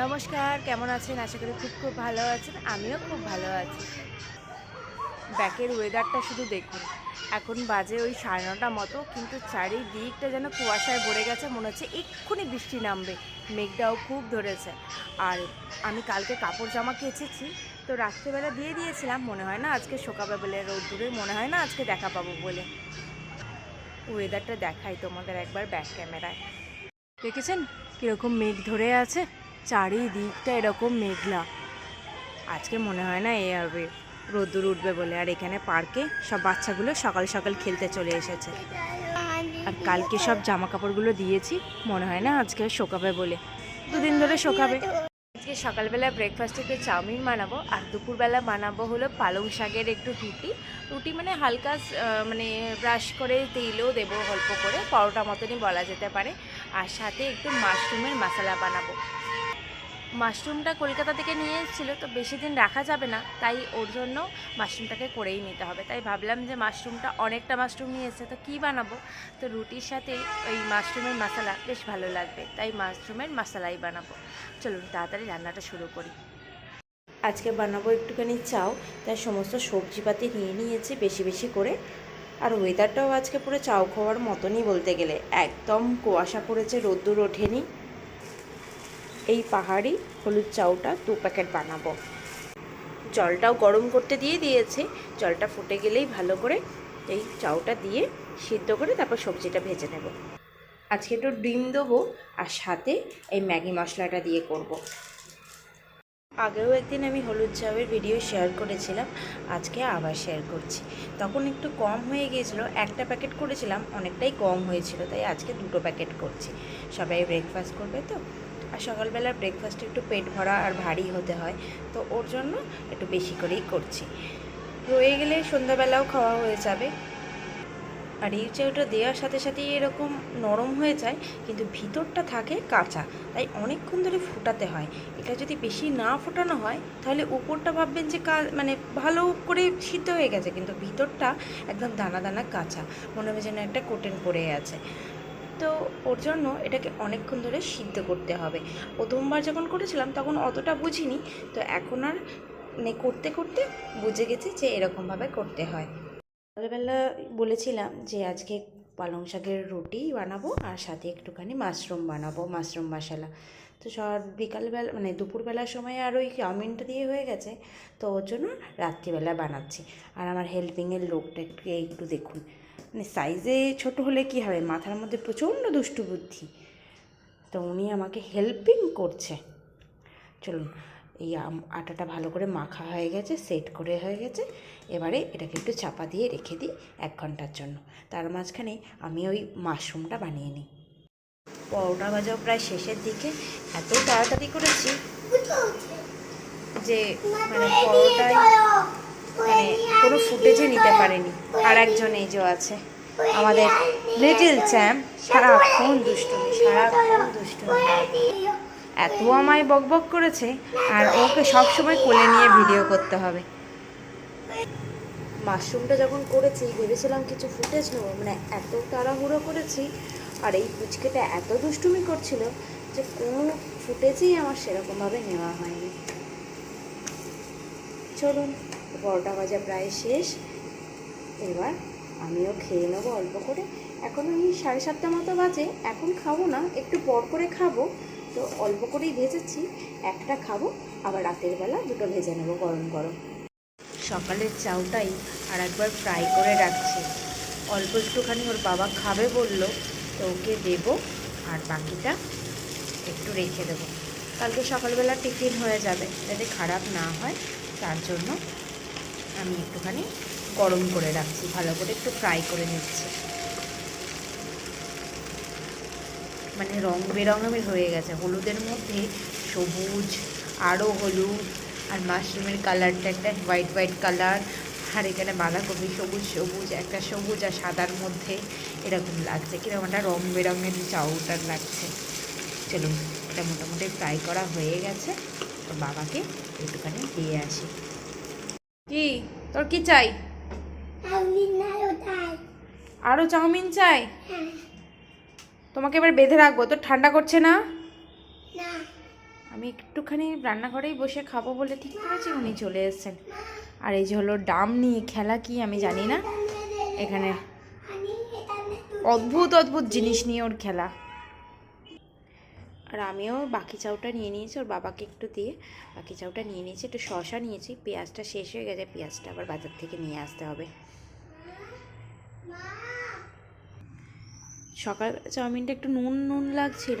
নমস্কার, কেমন আছেন? আশা করি খুব খুব ভালো আছেন, আমিও খুব ভালো আছি। ব্যাকের ওয়েদারটা শুধু দেখুন, এখন বাজে ওই সাড়ে নটা মতো, কিন্তু চারিদিকটা যেন কুয়াশায় ভরে গেছে, মনে হচ্ছে এক্ষুনি বৃষ্টি নামবে, মেঘটাও খুব ধরেছে। আর আমি কালকে কাপড় জামা কেচেছি, তো রাত্রেবেলা দিয়ে দিয়েছিলাম, মনে হয় না আজকে শোকাবে বলে রোদ্দুরে, মনে হয় না আজকে দেখা পাবো বলে। ওয়েদারটা দেখাই তোমাদের একবার ব্যাক ক্যামেরায় দেখেছেন কীরকম মেঘ ধরে আছে? চারিদিকটা এরকম মেঘলা। আজকে মনে হয় না এ হবে রোদ্দুর উঠবে বলে। আর এখানে পার্কে সব বাচ্চাগুলো সকাল সকাল খেলতে চলে এসেছে। আর কালকে সব জামা কাপড়গুলো দিয়েছি, মনে হয় না আজকে শোকাবে বলে। দুদিন ধরে শোকাবে। আজকে সকালবেলা ব্রেকফাস্টে একটু চাউমিন বানাবো, আর দুপুরবেলা বানাবো হলো পালং শাকের একটু রুটি। রুটি মানে হালকা মানে ব্রাশ করে তেলও দেবো অল্প করে, পরোটা মতনই বলা যেতে পারে। আর সাথে একটু মাশরুমের মশলা বানাবো। মাশরুমটা কলকাতা থেকে নিয়ে এসেছিল, তো বেশি দিন রাখা যাবে না, তাই ওর জন্য মাশরুমটাকে করেই নিতে হবে। তাই ভাবলাম যে মাশরুমটা অনেকটা মাশরুম নিয়ে এসেছে, তো কী বানাবো? তো রুটির সাথে ওই মাশরুমের মশলা বেশ ভালো লাগবে, তাই মাশরুমের মশলাই বানাবো। চলুন তাড়াতাড়ি রান্নাটা শুরু করি। আজকে বানাবো একটুখানি চাও তাই সমস্ত সবজিপাতি নিয়ে নিয়েছি বেশি বেশি করে। আর ওয়েদারটাও আজকে পুরো চাও খাওয়ার মতনই বলতে গেলে, একদম কুয়াশা পড়েছে, রোদ্দুর ওঠেনি। এই পাহাড়ি হলুদ চাউটা দু প্যাকেট বানাবো। জলটাও গরম করতে দিয়ে দিয়েছে। জলটা ফুটে গেলেই ভালো করে এই চাউটা দিয়ে সিদ্ধ করে তারপর সবজিটা ভেজে নেব। আজকে একটু ডিম দেবো আর সাথে এই ম্যাগি মশলাটা দিয়ে করব। আগেও একদিন আমি হলুদ চাউয়ের ভিডিও শেয়ার করেছিলাম, আজকে আবার শেয়ার করছি। তখন একটু কম হয়ে গিয়েছিল, একটা প্যাকেট করেছিলাম, অনেকটাই কম হয়েছিল, তাই আজকে দুটো প্যাকেট করছি। সবাই ব্রেকফাস্ট করবে তো? আর সকালবেলার ব্রেকফাস্টে একটু পেট ভরা আর ভারী হতে হয়, তো ওর জন্য একটু বেশি করেই করছি। রয়ে গেলে সন্ধ্যাবেলাও খাওয়া হয়ে যাবে। আর এই চাউটা দেওয়ার সাথে সাথেই এরকম নরম হয়ে যায়, কিন্তু ভিতরটা থাকে কাঁচা, তাই অনেকক্ষণ ধরে ফোটাতে হয়। এটা যদি বেশি না ফোটানো হয়, তাহলে উপরটা ভাববেন যে কা মানে ভালো করে সিদ্ধ হয়ে গেছে, কিন্তু ভিতরটা একদম দানা দানা কাঁচা, মনে হবে যেন একটা কোটেন পড়ে আছে। তো ওর জন্য এটাকে অনেকক্ষণ ধরে সিদ্ধ করতে হবে। প্রথমবার যখন করেছিলাম তখন অতটা বুঝিনি, তো এখন আর মানে করতে করতে বুঝে গেছি যে এরকমভাবে করতে হয়। সকালবেলা বলেছিলাম যে আজকে পালং শাকের রুটি বানাবো আর সাথে একটুখানি মাশরুম বানাবো, মাশরুম মশলা। তো সব বিকালবেলা মানে দুপুরবেলার সময় আর ওই চাউমিনটা দিয়ে হয়ে গেছে, তো ওর জন্য রাত্রিবেলা বানাচ্ছি। আর আমার হেল্পিংয়ের লোকটা একটু একটু দেখুন। মানে সাইজে ছোট হলে কি হবে? মাথার মধ্যে প্রচণ্ড দুষ্টু বুদ্ধি। তো উনি আমাকে হেল্পিং করছে। চলুন, এই আটাটা ভালো করে মাখা হয়ে গেছে সেট করে হয়ে গেছে। এবারে এটাকে একটু চাপা দিয়ে রেখে দিই এক ঘণ্টার জন্য। তার মাঝখানে আমি ওই মাশরুমটা বানিয়ে নিই। পরোটা ভাজাও প্রায় শেষের দিকে। এত তাড়াতাড়ি করেছি যে মানে পরোটায় ফুটেজে নিতে পারেনি। আর একজন এই যে আছে, আমাদের লিটিল চ্যাম্প সারাক্ষণ দুষ্টুমি সারাক্ষণ দুষ্টুমি। এত আমায় বকবক করেছে, আর ওকে সব সময় কোলে নিয়ে ভিডিও করতে হবে। মাশরুমটা যখন করেছি, ভেবেছিলাম কিছু ফুটেজ নেব মানে এত তাড়াহুড়ো করেছি, আর এই পুচকেটা এত দুষ্টুমি করছিল যে কোনো ফুটেজই আমার সেরকমভাবে নেওয়া হয়নি। চলুন, পরোটা ভাজা প্রায় শেষ। এবার আমিও খেয়ে নেব অল্প করে। এখন ওই সাড়ে সাতটা মতো বাজে, এখন খাব না, একটু পর করে খাব। তো অল্প করেই ভেজেছি, একটা খাব, আবার রাতের বেলা দুটো ভেজে নেব গরম গরম। সকালের চাউটাই আর একবার ফ্রাই করে রাখছি। অল্প একটুখানি ওর বাবা খাবে বলল, তো ওকে দেবো, আর বাকিটা একটু রেখে দেবো। কালকে সকালবেলা টিফিন হয়ে যাবে, যাতে খারাপ না হয়, তার জন্য আমি একটুখানি গরম করে রাখছি, ভালো করে একটু ফ্রাই করে নিচ্ছি। মানে রং বেরঙের হয়ে গেছে। হলুদের মধ্যে সবুজ আরও হলুদ, আর মাশরুমের কালারটা একটা হোয়াইট হোয়াইট কালার আর এখানে বাঁধাকপি সবুজ সবুজ, একটা সবুজ আর সাদার মধ্যে এরকম লাগছে। কীরকম একটা রং বেরঙের চাউটার লাগছে। চলুন, এটা মোটামুটি ফ্রাই করা হয়ে গেছে। তো বাবাকে একটুখানি দিয়ে আসি। কি? তোর কি চাই? আরও চাউমিন চাই? তোমাকে এবার বেঁধে রাখব তো ঠান্ডা করছে না? আমি একটুখানি রান্নাঘরেই বসে খাব বলে ঠিক করেছি উনি চলে এসেছেন। আর এই যে হলো ডাম নিয়ে খেলা কি আমি জানি না। এখানে অদ্ভুত অদ্ভুত জিনিস নিয়ে ওর খেলা। আর আমিও বাকি চাউটা নিয়ে নিয়েছি ওর বাবাকে একটু দিয়ে বাকি চাউটা নিয়ে নিয়েছি একটু শশা নিয়েছি পেঁয়াজটা শেষ হয়ে গেছে পেঁয়াজটা আবার বাজার থেকে নিয়ে আসতে হবে। সকাল চাউমিনটা একটু নুন নুন লাগছিল।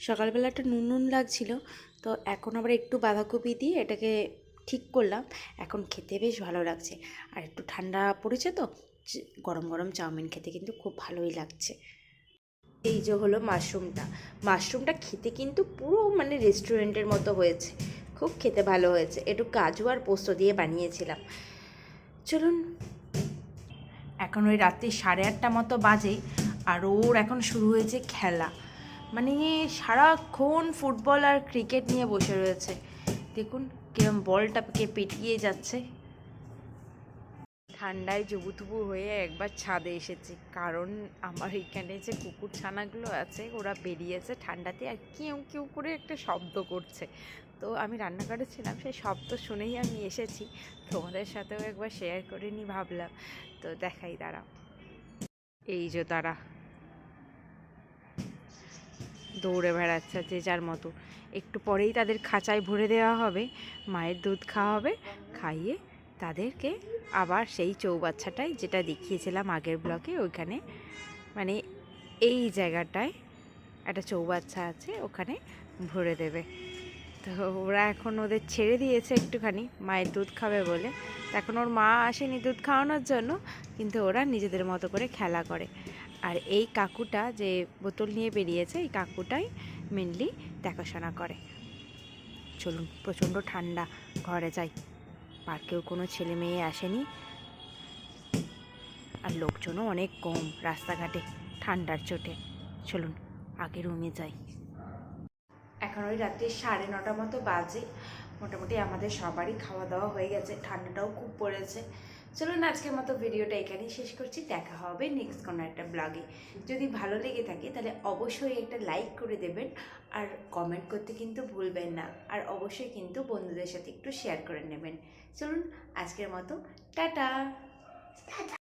সকালবেলা একটা নুন নুন লাগছিল। তো এখন আবার একটু বাঁধাকপি দিয়ে এটাকে ঠিক করলাম। এখন খেতে বেশ ভালো লাগছে। আর একটু ঠান্ডা পড়েছে তো গরম গরম চাউমিন খেতে কিন্তু খুব ভালোই লাগছে। এই যে হলো মাশরুমটা। মাশরুমটা খেতে কিন্তু পুরো মানে রেস্টুরেন্টের মতো হয়েছে। খুব খেতে ভালো হয়েছে। একটু কাজু আর পোস্ত দিয়ে বানিয়েছিলাম। চলুন এখন ওই রাত্রি সাড়ে আটটা মতো বাজে আর ওর এখন শুরু হয়েছে খেলা। মানে সারাক্ষণ ফুটবল আর ক্রিকেট নিয়ে বসে রয়েছে। দেখুন কিরম বলটাকে পেটিয়ে যাচ্ছে। ঠান্ডায় জবুতুবু হয়ে একবার ছাদে এসেছি। কারণ আমার এখানে যে কুকুর ছানাগুলো আছে, ওরা বেরিয়েছে ঠান্ডাতে আর কেউ কেউ করে একটা শব্দ করছে। তো আমি রান্নাঘরে ছিলাম, সেই শব্দ শুনেই আমি এসেছি। তোমাদের সাথেও একবার শেয়ার করে নি ভাবলাম। তো দেখাই, দাঁড়াও। এই যে তারা। দৌড়ে বেড়াচ্ছে যে যার মতো। একটু পরেই তাদের খাঁচায় ভরে দেওয়া হবে। মায়ের দুধ খাওয়া হবে, খাইয়ে তাদেরকে আবার সেই চৌবাচ্চাটায় যেটা দেখিয়েছিলাম আগের ব্লকে ওইখানে। মানে এই জায়গাটায় একটা চৌবাচ্চা আছে, ওখানে ভরে দেবে। তো ওরা এখন ওদের ছেড়ে দিয়েছে একটুখানি, মায়ের দুধ খাবে বলে। এখন ওর মা আসেনি দুধ খাওয়ানোর জন্য, কিন্তু ওরা নিজেদের মতো করে খেলা করে। আর এই কাকুটা যে বোতল নিয়ে বেরিয়েছে, এই কাকুটাই মেনলি দেখাশোনা করে। চলুন, প্রচণ্ড ঠান্ডা, ঘরে যাই। পার্কেও কোনো ছেলে মেয়ে আসেনি। আর লোকজনও অনেক কম রাস্তাঘাটে, ঠান্ডার চোটে। চলুন, আগে রুমে যাই। এখন ওই রাত্রি সাড়ে নটা মতো বাজে। মোটামুটি আমাদের সবারই খাওয়া দাওয়া হয়ে গেছে। ঠান্ডাটাও খুব পড়েছে। চলুন আজকের মতো ভিডিওটা এখানেই শেষ করছি। দেখা হবে নেক্সট কোনো একটা ব্লগে যদি ভালো লেগে থাকে তাহলে অবশ্যই একটা লাইক করে দেবেন আর কমেন্ট করতে কিন্তু ভুলবেন না। আর অবশ্যই কিন্তু বন্ধুদের সাথে একটু শেয়ার করে নেবেন। চলুন আজকের মতো টাটা!